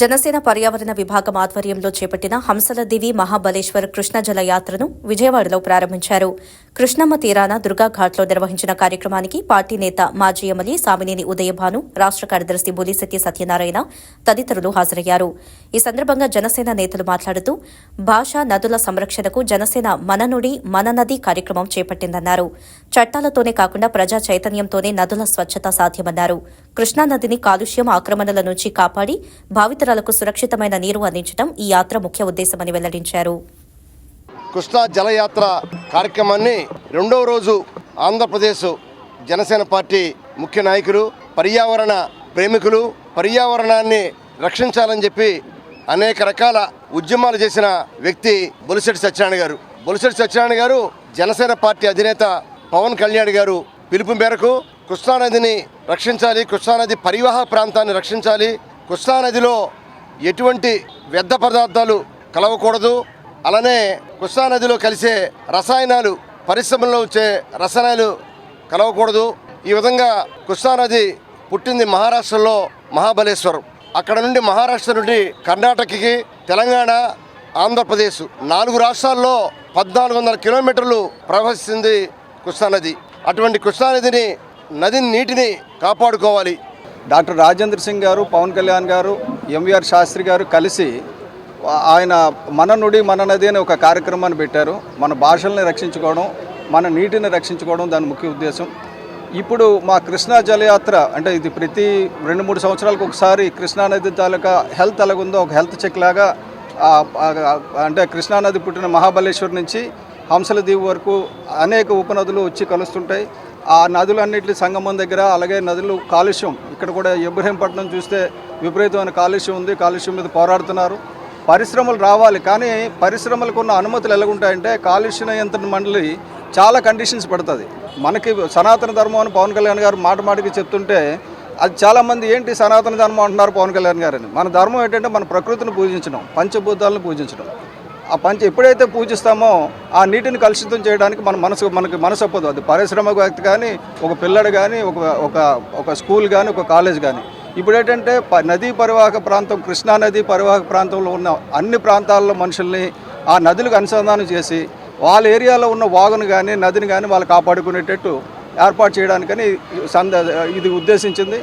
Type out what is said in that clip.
జనసేన పర్యావరణ విభాగం ఆధ్వర్యంలో చేపట్టిన హంసల దివి మహాబలేశ్వర్ కృష్ణ జల యాత్రను విజయవాడలో ప్రారంభించారు. కృష్ణమ్మ తీరాన దుర్గాఘాట్లో నిర్వహించిన కార్యక్రమానికి పార్టీ నేత మాజీ ఎమ్మెల్యే సామినేని ఉదయభాను రాష్ట్ర కార్యదర్శి బులిశెట్టి సత్యనారాయణ తదితరులు హాజరయ్యారు. ఈ సందర్భంగా జనసేన నేతలు మాట్లాడుతూ భాష నదుల సంరక్షణకు జనసేన మననుడి మన నది కార్యక్రమం చేపట్టిందన్నారు. చట్టాలతోనే కాకుండా ప్రజా చైతన్యంతోనే నదుల స్వచ్ఛత సాధ్యమన్నారు. కృష్ణానదిని కాలుష్యం ఆక్రమణల నుంచి కాపాడి భావితరాలకు సురక్షితమైన నీరు అందించడం ఈ యాత్ర ముఖ్య ఉద్దేశమని వెల్లడించారు. కృష్ణా జలయాత్ర కార్యక్రమాన్ని రెండవ రోజు ఆంధ్రప్రదేశ్ జనసేన పార్టీ ముఖ్య నాయకులు పర్యావరణ ప్రేమికులు పర్యావరణాన్ని రక్షించాలని చెప్పి అనేక రకాల ఉద్యమాలు చేసిన వ్యక్తి బొలిశెట్టి సత్యనారాయణ గారు. బొలిశెట్టి సత్యనారాయణ గారు జనసేన పార్టీ అధినేత పవన్ కళ్యాణ్ గారు పిలుపు మేరకు కృష్ణానదిని రక్షించాలి కృష్ణానది పరివాహ ప్రాంతాన్ని రక్షించాలి. కృష్ణానదిలో ఎటువంటి వ్యర్థ పదార్థాలు కలవకూడదు. అలానే కృష్ణానదిలో కలిసే రసాయనాలు పరిశ్రమల్లో వచ్చే రసాయనాలు కలవకూడదు. ఈ విధంగా కృష్ణానది పుట్టింది మహారాష్ట్రలో మహాబలేశ్వరం. అక్కడ నుండి మహారాష్ట్ర నుండి కర్ణాటకకి తెలంగాణ ఆంధ్రప్రదేశ్ నాలుగు రాష్ట్రాల్లో పద్నాలుగు వందల కిలోమీటర్లు ప్రవహిస్తుంది కృష్ణానది. అటువంటి కృష్ణానదిని నది నీటిని కాపాడుకోవాలి. డాక్టర్ రాజేంద్ర సింగ్ గారు పవన్ కళ్యాణ్ గారు ఎంవిఆర్ శాస్త్రి గారు కలిసి ఆయన మన నుడి మన నది అనే ఒక కార్యక్రమాన్ని పెట్టారు. మన భాషల్ని రక్షించుకోవడం మన నీటిని రక్షించుకోవడం దాని ముఖ్య ఉద్దేశం. ఇప్పుడు మా కృష్ణా జలయాత్ర అంటే ఇది ప్రతి రెండు మూడు సంవత్సరాలకు ఒకసారి కృష్ణానది తాలూకా హెల్త్ ఎలాగుందో ఒక హెల్త్ చెక్ లాగా అంటే కృష్ణానది పుట్టిన మహాబలేశ్వర్ నుంచి హంసల దీవి వరకు అనేక ఉపనదులు వచ్చి కలుస్తుంటాయి. ఆ నదులన్నిటి సంగమం దగ్గర అలాగే నదులు కాలుష్యం ఇక్కడ కూడా ఇబ్రహీంపట్నం చూస్తే విపరీతమైన కాలుష్యం ఉంది. కాలుష్యం మీద పోరాడుతున్నారు. పరిశ్రమలు రావాలి కానీ పరిశ్రమలకు ఉన్న అనుమతులు ఎలాగుంటాయంటే కాలుష్య నియంత్రణ మండలి చాలా కండిషన్స్ పెడుతుంది. మనకి సనాతన ధర్మం అని పవన్ కళ్యాణ్ గారు మాట మాటకి చెప్తుంటే అది చాలామంది ఏంటి సనాతన ధర్మం అంటున్నారు పవన్ కళ్యాణ్ గారని. మన ధర్మం ఏంటంటే మన ప్రకృతిని పూజించడం పంచభూతాలను పూజించడం. ఆ పంచ ఎప్పుడైతే పూజిస్తామో ఆ నీటిని కలుషితం చేయడానికి మన మనసు మనకి మనసు అప్పదు అది పారిశ్రామిక వ్యక్తి కానీ ఒక పిల్లడు కానీ ఒక ఒక ఒక స్కూల్ కానీ ఒక కాలేజ్ కానీ. ఇప్పుడు ఏంటంటే ప నదీ పరివాహక ప్రాంతం కృష్ణా నదీ పరివాహక ప్రాంతంలో ఉన్న అన్ని ప్రాంతాల్లో మనుషుల్ని ఆ నదులకు అనుసంధానం చేసి వాళ్ళ ఏరియాలో ఉన్న వాగును కానీ నదిని కానీ వాళ్ళు కాపాడుకునేటట్టు ఏర్పాటు చేయడానికని సంద ఇది ఉద్దేశించింది.